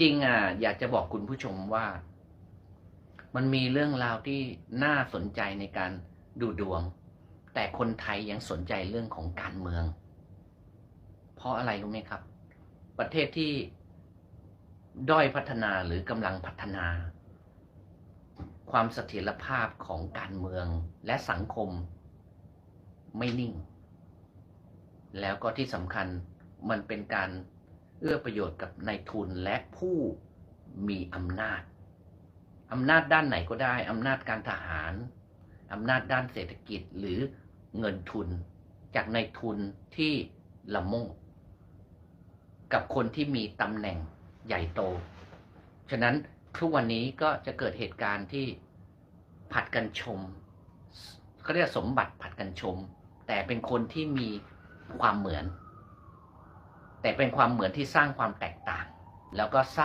จริงอะอยากจะบอกคุณผู้ชมว่า มันมีเรื่องราวที่น่าสนใจในการดูดวง แต่คนไทยยังสนใจเรื่องของการเมือง เพราะอะไรรู้ไหมครับ ประเทศที่ด้อยพัฒนาหรือกำลังพัฒนา ความเสถียรภาพของการเมืองและสังคมไม่นิ่ง แล้วก็ที่สำคัญมันเป็นการ เอื้อประโยชน์กับนายทุนและผู้มีอำนาจ อำนาจด้านไหนก็ได้ อำนาจการทหาร อำนาจด้านเศรษฐกิจหรือเงินทุน จากนายทุนที่ละโมบกับคนที่มีตำแหน่งใหญ่โต ฉะนั้นทุกวันนี้ก็จะเกิดเหตุการณ์ที่ผัดกันชมเขาเรียกสมบัติผัดกันชม แต่เป็นคนที่มีความเหมือน แต่เป็นความเหมือนที่สร้างความแตกต่าง แล้วก็สร้าง